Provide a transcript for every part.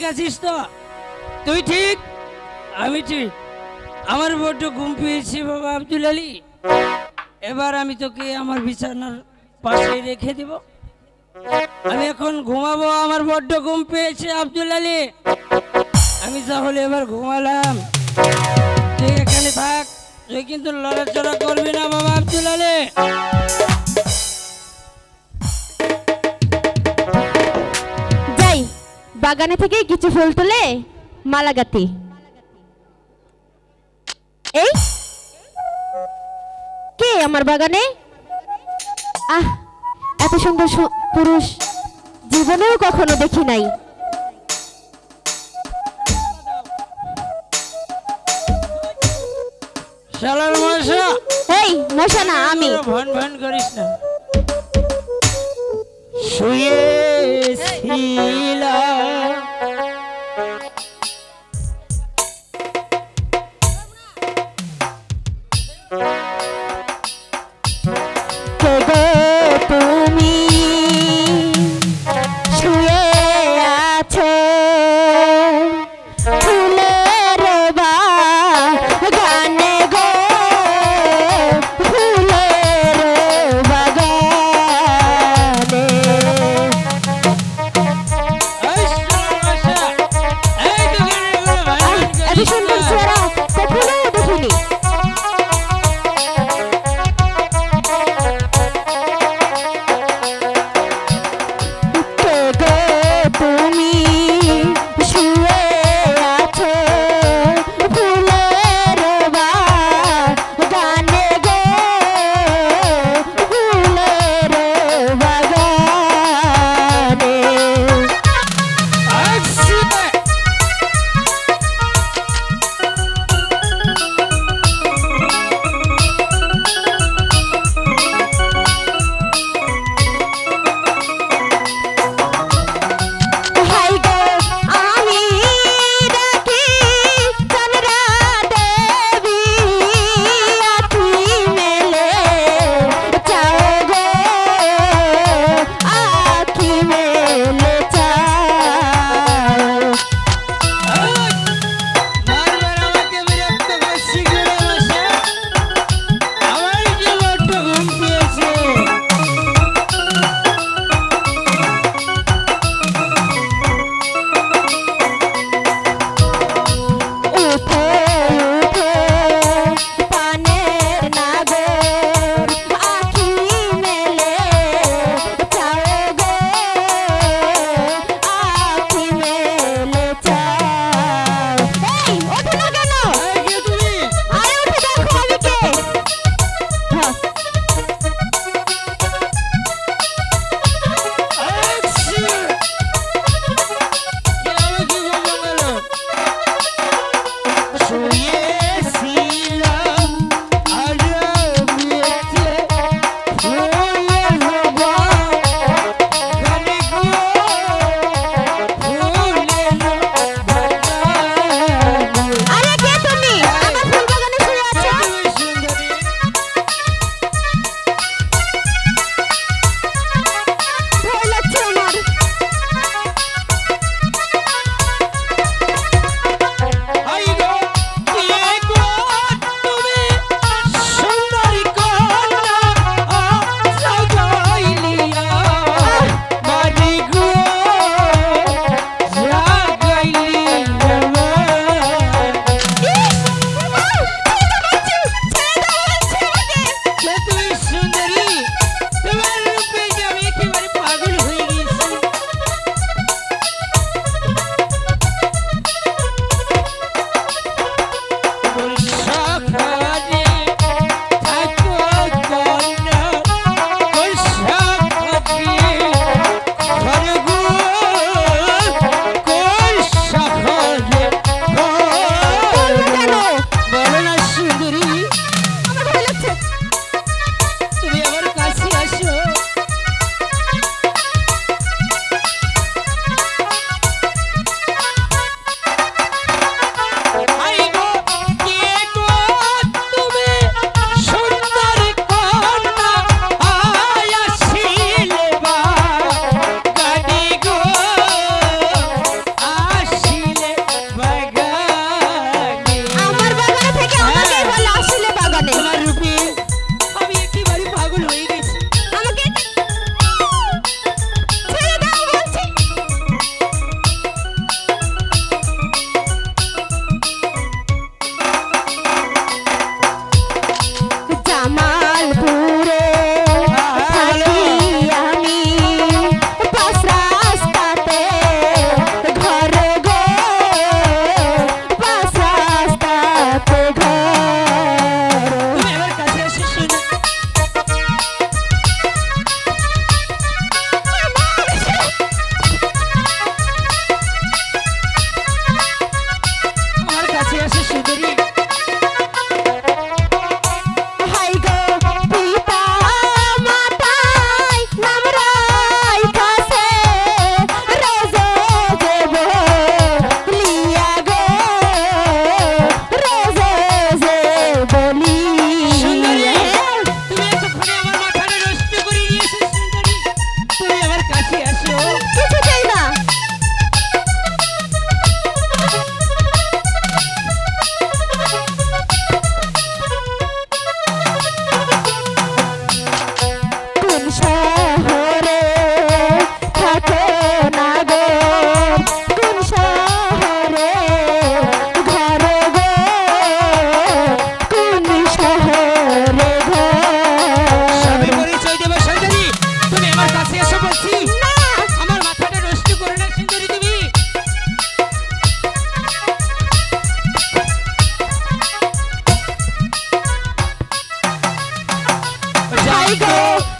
ঠিক আছিস তো? তুই ঠিক? আমি ঠিক। আমার বড্ড ঘুম পেয়েছি বাবা আব্দুল আলী। এবার আমি তোকে আমার বিছানার পাশে রেখে দিব। আমি এখন ঘুমাবো, আমার বড্ড ঘুম পেয়েছে আব্দুল আলী। আমি তাহলে এবার ঘুমালাম। তুই এখানে থাক, তুই কিন্তু লড়াচড়া করবি না বাবা আব্দুল আলী। বাগানে থেকে কিছু ফুল তুলে মালা গাঁথি এই? কে আমার বাগানে? আহ এত সুন্দর পুরুষ জীবনেও কখনো দেখি নাই। শালার মশা। এই মশা না আমি। ভন ভন করিস না। শুয়েছিলাম Thank you. go.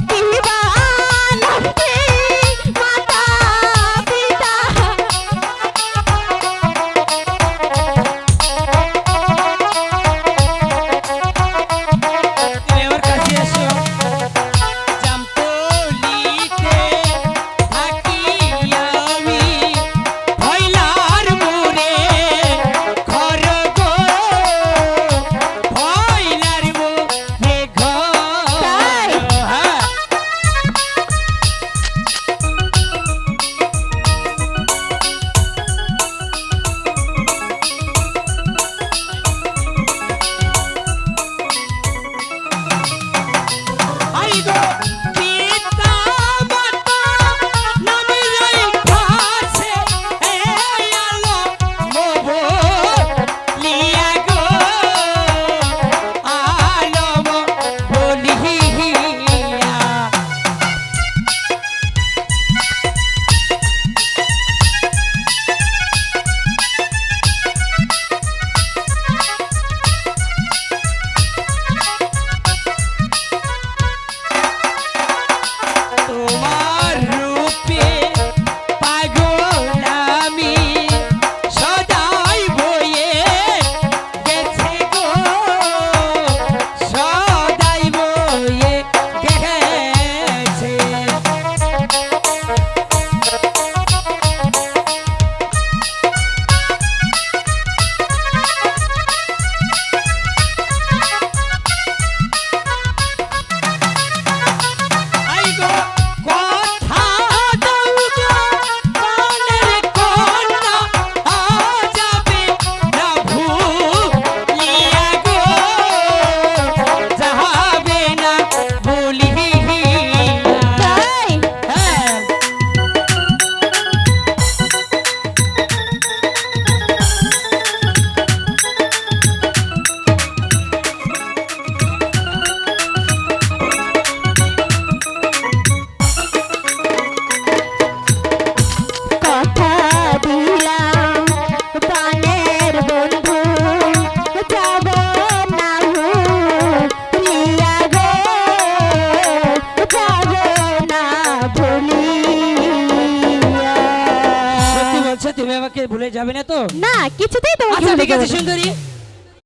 যাবে না তো? না কিছুতেই তোমাকে আচ্ছা ঠিক আছে সুন্দরী।